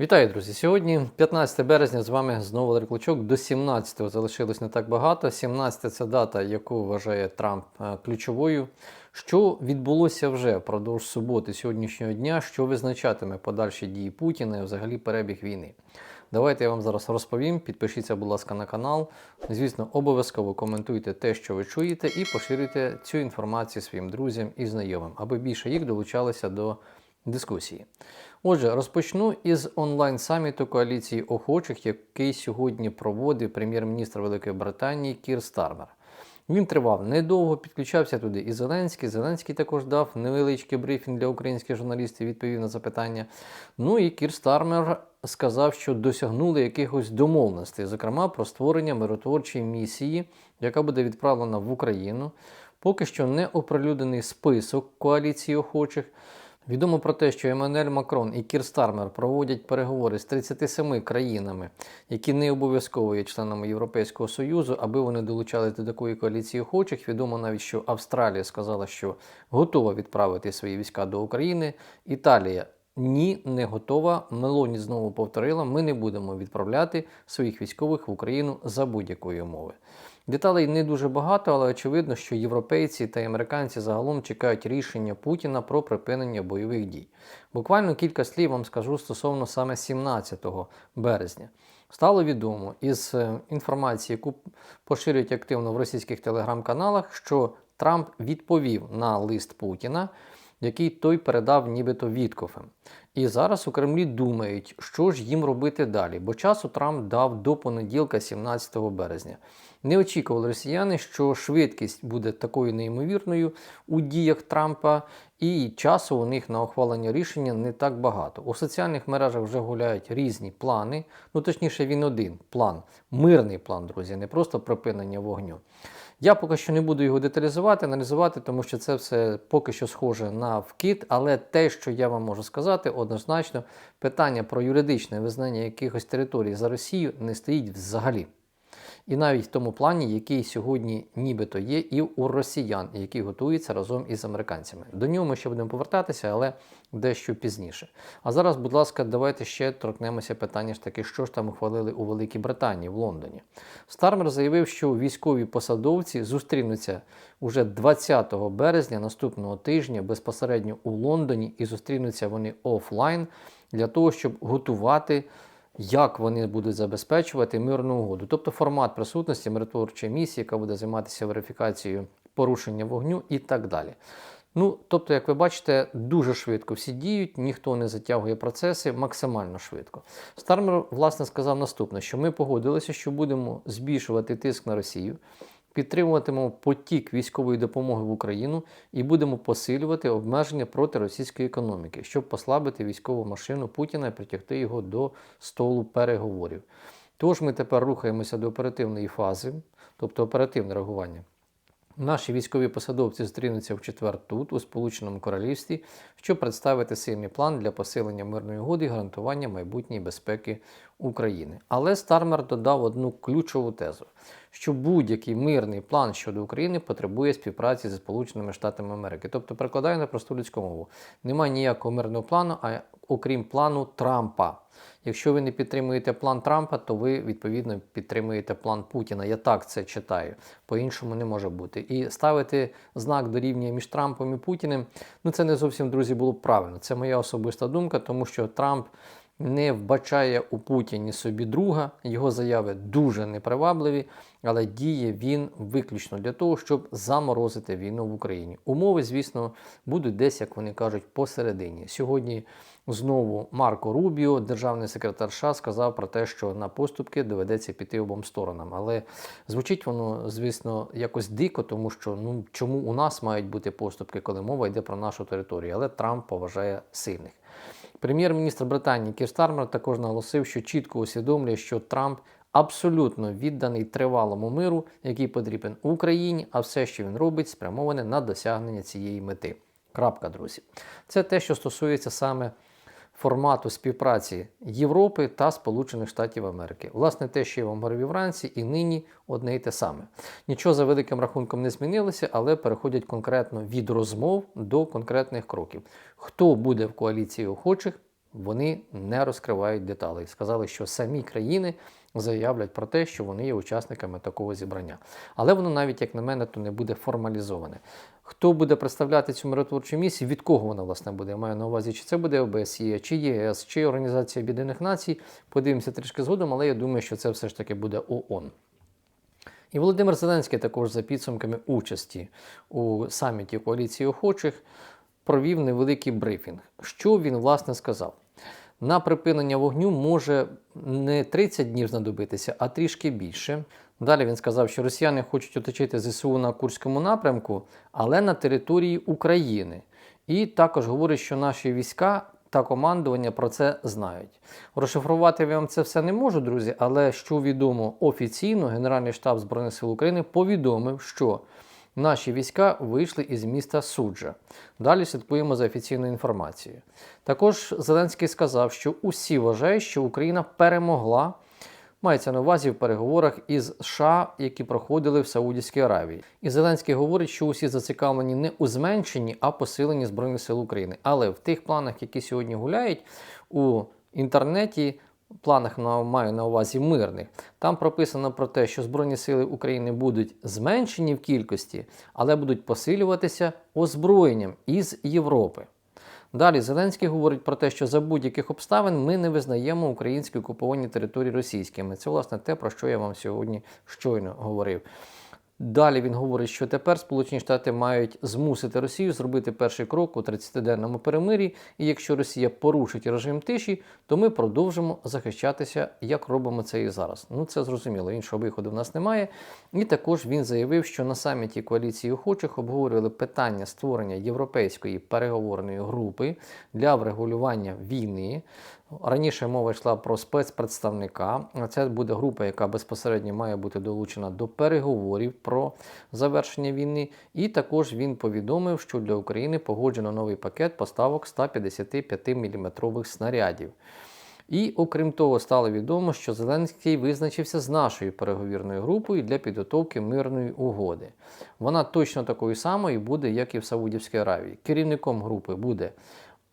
Вітаю, друзі! Сьогодні 15 березня з вами знову Валерій Клочок. До 17-го залишилось не так багато. 17 це дата, яку вважає Трамп е, ключовою. Що відбулося вже впродовж суботи сьогоднішнього дня, що визначатиме подальші дії Путіна і взагалі перебіг війни. Давайте я вам зараз розповім. Підпишіться, будь ласка, на канал. Звісно, обов'язково коментуйте те, що ви чуєте, і поширюйте цю інформацію своїм друзям і знайомим, аби більше їх долучалися до дискусії. Отже, розпочну із онлайн-саміту коаліції охочих, який сьогодні проводив прем'єр-міністр Великої Британії Кір Стармер. Він тривав недовго, підключався туди і Зеленський. Зеленський також дав невеличкий брифінг для українських журналістів, відповів на запитання. Ну і Кір Стармер сказав, що досягнули якихось домовленостей, зокрема про створення миротворчої місії, яка буде відправлена в Україну. Поки що не оприлюднений список коаліції охочих. Відомо про те, що Еммануель Макрон і Кір Стармер проводять переговори з 37 країнами, які не обов'язково є членами Європейського Союзу, аби вони долучались до такої коаліції охочих. Відомо навіть, що Австралія сказала, що готова відправити свої війська до України. Італія ні, не готова. Мелоні знову повторила: ми не будемо відправляти своїх військових в Україну за будь-якої умови. Деталей не дуже багато, але очевидно, що європейці та американці загалом чекають рішення Путіна про припинення бойових дій. Буквально кілька слів вам скажу стосовно саме 17 березня. Стало відомо із е, інформації, яку поширюють активно в російських телеграм-каналах, що Трамп відповів на лист Путіна, який той передав нібито Віткофем. І зараз у Кремлі думають, що ж їм робити далі, бо часу Трамп дав до понеділка, 17 березня. Не очікували росіяни, що швидкість буде такою неймовірною у діях Трампа, і часу у них на ухвалення рішення не так багато. У соціальних мережах вже гуляють різні плани. Ну точніше, він один план, мирний план, друзі, не просто припинення вогню. Я поки що не буду його деталізувати, аналізувати, тому що це все поки що схоже на вкид, але те, що я вам можу сказати, однозначно питання про юридичне визнання якихось територій за Росію не стоїть взагалі. І навіть в тому плані, який сьогодні нібито є і у росіян, який готується разом із американцями. До нього ми ще будемо повертатися, але дещо пізніше. А зараз, будь ласка, давайте ще торкнемося питання ж таки, що ж там ухвалили у Великій Британії в Лондоні. Стармер заявив, що військові посадовці зустрінуться уже 20 березня наступного тижня безпосередньо у Лондоні, і зустрінуться вони офлайн для того, щоб готувати як вони будуть забезпечувати мирну угоду. Тобто формат присутності миротворчої місії, яка буде займатися верифікацією порушення вогню і так далі. Ну, тобто, як ви бачите, дуже швидко всі діють, ніхто не затягує процеси максимально швидко. Стармер, власне, сказав наступне: що ми погодилися, що будемо збільшувати тиск на Росію підтримуватимемо потік військової допомоги в Україну і будемо посилювати обмеження проти російської економіки, щоб послабити військову машину Путіна і притягти його до столу переговорів. Тож ми тепер рухаємося до оперативної фази, тобто оперативне реагування. Наші військові посадовці зустрінуться в четвер тут, у Сполученому Королівстві, щоб представити сильний план для посилення мирної угоди і гарантування майбутньої безпеки України. Але Стармер додав одну ключову тезу: що будь-який мирний план щодо України потребує співпраці зі Сполученими Штатами Америки. Тобто, перекладаю на просту людську мову. Немає ніякого мирного плану, а окрім плану Трампа. Якщо ви не підтримуєте план Трампа, то ви відповідно підтримуєте план Путіна. Я так це читаю. По-іншому не може бути. І ставити знак дорівнює між Трампом і Путіним, ну це не зовсім, друзі, було б правильно. Це моя особиста думка, тому що Трамп не вбачає у Путіні собі друга, його заяви дуже непривабливі, але діє він виключно для того, щоб заморозити війну в Україні. Умови, звісно, будуть десь, як вони кажуть, посередині. Сьогодні знову Марко Рубіо, державний секретар США, сказав про те, що на поступки доведеться піти обом сторонам. Але звучить воно, звісно, якось дико, тому що ну чому у нас мають бути поступки, коли мова йде про нашу територію, але Трамп поважає сильних. Прем'єр-міністр Британії Кір Стармер також наголосив, що чітко усвідомлює, що Трамп абсолютно відданий тривалому миру, який потрібен Україні, а все, що він робить, спрямоване на досягнення цієї мети. Крапка, друзі. Це те, що стосується саме формату співпраці Європи та Сполучених Штатів Америки. Власне, те, що я вам говорив вранці, і нині одне й те саме. Нічого за великим рахунком не змінилося, але переходять конкретно від розмов до конкретних кроків. Хто буде в коаліції охочих? Вони не розкривають деталей. Сказали, що самі країни заявлять про те, що вони є учасниками такого зібрання. Але воно навіть, як на мене, то не буде формалізоване. Хто буде представляти цю миротворчу місію, від кого вона власне буде? Я маю на увазі, чи це буде ОБСЄ, чи ЄС, чи Організація Об'єднаних Націй. Подивимося трішки згодом, але я думаю, що це все ж таки буде ООН. І Володимир Зеленський також за підсумками участі у саміті коаліції охочих провів невеликий брифінг. Що він власне сказав? На припинення вогню може не 30 днів знадобитися, а трішки більше. Далі він сказав, що росіяни хочуть оточити ЗСУ на Курському напрямку, але на території України. І також говорить, що наші війська та командування про це знають. Розшифрувати я вам це все не можу, друзі, але що відомо офіційно, Генеральний штаб Збройних сил України повідомив, що наші війська вийшли із міста Суджа. Далі слідкуємо за офіційною інформацією. Також Зеленський сказав, що усі вважають, що Україна перемогла. Мається на увазі в переговорах із США, які проходили в Саудівській Аравії. І Зеленський говорить, що усі зацікавлені не у зменшенні, а посиленні Збройних сил України. Але в тих планах, які сьогодні гуляють у інтернеті, планах маю на увазі мирних, там прописано про те, що Збройні сили України будуть зменшені в кількості, але будуть посилюватися озброєнням із Європи. Далі Зеленський говорить про те, що за будь-яких обставин ми не визнаємо українські окуповані території російськими. Це, власне, те, про що я вам сьогодні щойно говорив. Далі він говорить, що тепер Сполучені Штати мають змусити Росію зробити перший крок у 30-денному перемирі, і якщо Росія порушить режим тиші, то ми продовжимо захищатися, як робимо це і зараз. Ну це зрозуміло, іншого виходу в нас немає. І також він заявив, що на саміті коаліції охочих обговорювали питання створення європейської переговорної групи для врегулювання війни. Раніше мова йшла про спецпредставника. Це буде група, яка безпосередньо має бути долучена до переговорів про завершення війни. І також він повідомив, що для України погоджено новий пакет поставок 155 мм снарядів. І окрім того, стало відомо, що Зеленський визначився з нашою переговірною групою для підготовки мирної угоди. Вона точно такою самою буде, як і в Саудівській Аравії. Керівником групи буде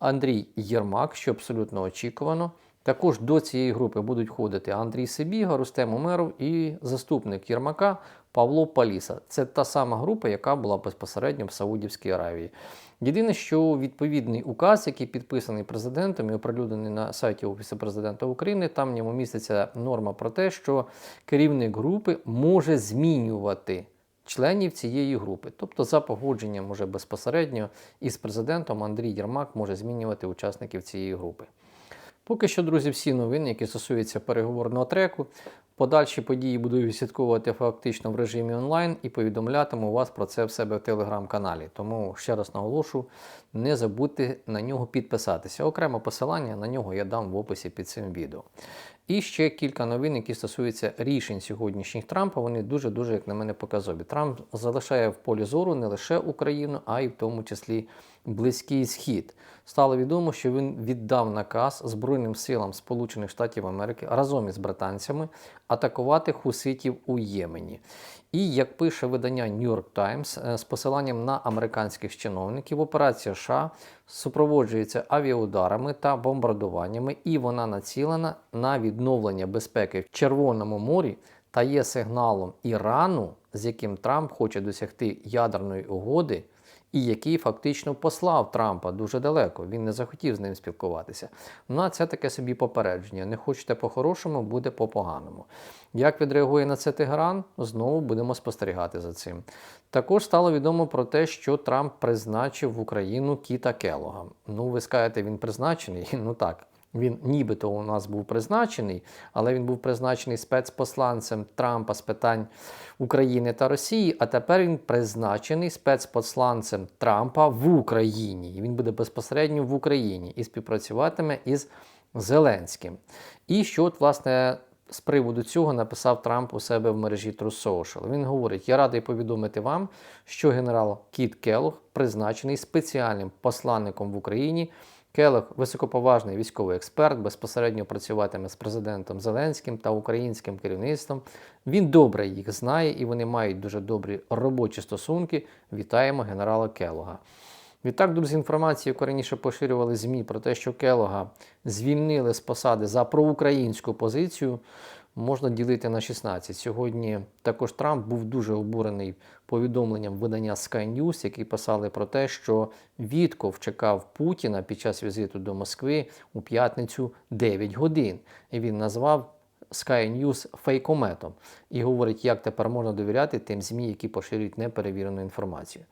Андрій Єрмак, що абсолютно очікувано. Також до цієї групи будуть входити Андрій Сибіга, Рустем Умеров і заступник Єрмака Павло Паліса. Це та сама група, яка була безпосередньо в Саудівській Аравії. Єдине, що відповідний указ, який підписаний президентом і оприлюднений на сайті Офісу президента України, там в ньому міститься норма про те, що керівник групи може змінювати членів цієї групи. Тобто, за погодженням уже безпосередньо із президентом Андрій Єрмак може змінювати учасників цієї групи. Поки що, друзі, всі новини, які стосуються переговорного треку. Подальші події буду відслідковувати фактично в режимі онлайн і повідомлятиму вас про це в себе в телеграм-каналі. Тому ще раз наголошу, не забудьте на нього підписатися. Окремо посилання на нього я дам в описі під цим відео. І ще кілька новин, які стосуються рішень сьогоднішніх Трампа. Вони дуже-дуже, як на мене, показові. Трамп залишає в полі зору не лише Україну, а й в тому числі Близький Схід. Стало відомо, що він віддав наказ Збройним силам Сполучених Штатів Америки разом із британцями атакувати хуситів у Ємені. І як пише видання New York Times, е, з посиланням на американських чиновників, операція США супроводжується авіаударами та бомбардуваннями, і вона націлена на відновлення безпеки в Червоному морі та є сигналом Ірану, з яким Трамп хоче досягти ядерної угоди і який фактично послав Трампа дуже далеко. Він не захотів з ним спілкуватися. Ну це таке собі попередження. Не хочете по-хорошому, буде по-поганому. Як відреагує на це Тегеран, знову будемо спостерігати за цим. Також стало відомо про те, що Трамп призначив в Україну Кіта Келога. Ну, ви скажете, він призначений? Ну так. Він нібито у нас був призначений, але він був призначений спецпосланцем Трампа з питань України та Росії. А тепер він призначений спецпосланцем Трампа в Україні. І він буде безпосередньо в Україні і співпрацюватиме із Зеленським. І що, от, власне, з приводу цього написав Трамп у себе в мережі True Social. Він говорить: Я радий повідомити вам, що генерал Кіт Келлог призначений спеціальним посланником в Україні. Келех високоповажний військовий експерт, безпосередньо працюватиме з президентом Зеленським та українським керівництвом. Він добре їх знає і вони мають дуже добрі робочі стосунки. Вітаємо генерала Келога. Відтак, друзі, інформацію, яку раніше поширювали ЗМІ про те, що Келога звільнили з посади за проукраїнську позицію, можна ділити на 16. Сьогодні також Трамп був дуже обурений повідомленням видання Sky News, які писали про те, що Вітков чекав Путіна під час візиту до Москви у п'ятницю 9 годин. І він назвав Sky News фейкометом і говорить, як тепер можна довіряти тим ЗМІ, які поширюють неперевірену інформацію.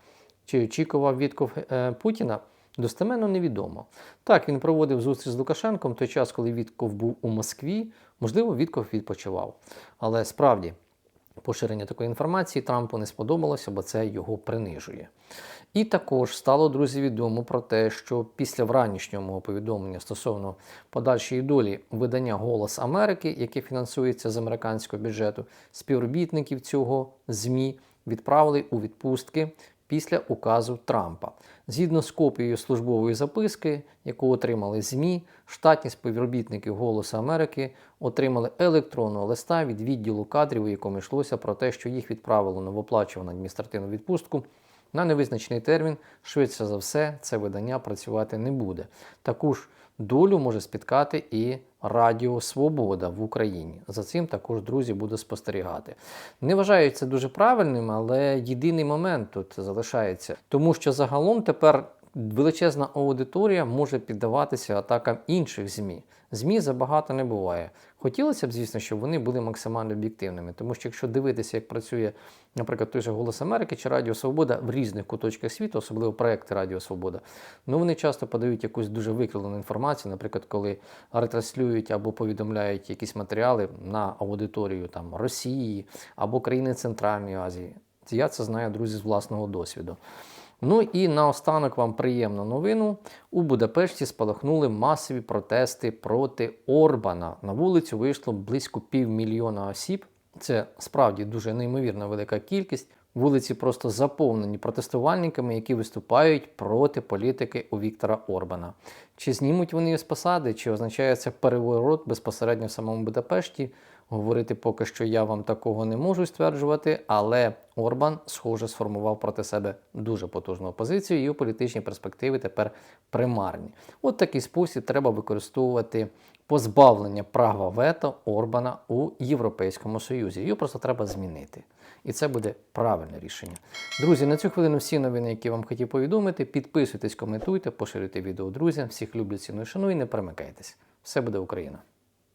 Чи очікував Вітков е, Путіна? Достеменно невідомо. Так, він проводив зустріч з Лукашенком в той час, коли Вітков був у Москві. Можливо, Вітков відпочивав. Але справді поширення такої інформації Трампу не сподобалося, бо це його принижує. І також стало друзі відомо про те, що після вранішнього повідомлення стосовно подальшої долі видання Голос Америки, яке фінансується з американського бюджету, співробітників цього ЗМІ відправили у відпустки після указу Трампа. Згідно з копією службової записки, яку отримали ЗМІ, штатні співробітники Голосу Америки отримали електронного листа від відділу кадрів, у якому йшлося про те, що їх відправили на виплачувану адміністративну відпустку. На невизначений термін, швидше за все, це видання працювати не буде. Таку ж долю може спіткати і Радіо Свобода в Україні. За цим також, друзі, буду спостерігати. Не вважаю це дуже правильним, але єдиний момент тут залишається, тому що загалом тепер величезна аудиторія може піддаватися атакам інших ЗМІ. ЗМІ забагато не буває. Хотілося б, звісно, щоб вони були максимально об'єктивними, тому що якщо дивитися, як працює, наприклад, той же Голос Америки чи Радіо Свобода в різних куточках світу, особливо проекти Радіо Свобода, ну вони часто подають якусь дуже викривлену інформацію, наприклад, коли ретранслюють або повідомляють якісь матеріали на аудиторію там Росії або країни Центральної Азії. Я це знаю, друзі, з власного досвіду. Ну і наостанок вам приємну новину. У Будапешті спалахнули масові протести проти Орбана. На вулицю вийшло близько півмільйона осіб. Це справді дуже неймовірна велика кількість. Вулиці просто заповнені протестувальниками, які виступають проти політики у Віктора Орбана. Чи знімуть вони з посади, чи означає це переворот безпосередньо в самому Будапешті? Говорити поки що я вам такого не можу стверджувати, але Орбан, схоже, сформував проти себе дуже потужну опозицію, і його політичні перспективи тепер примарні. От такий спосіб треба використовувати позбавлення права вето Орбана у Європейському Союзі. Його просто треба змінити. І це буде правильне рішення. Друзі, на цю хвилину всі новини, які вам хотів повідомити. Підписуйтесь, коментуйте, поширюйте відео друзям. Всіх люблю, ціную, шаную і не перемикайтесь. Все буде Україна!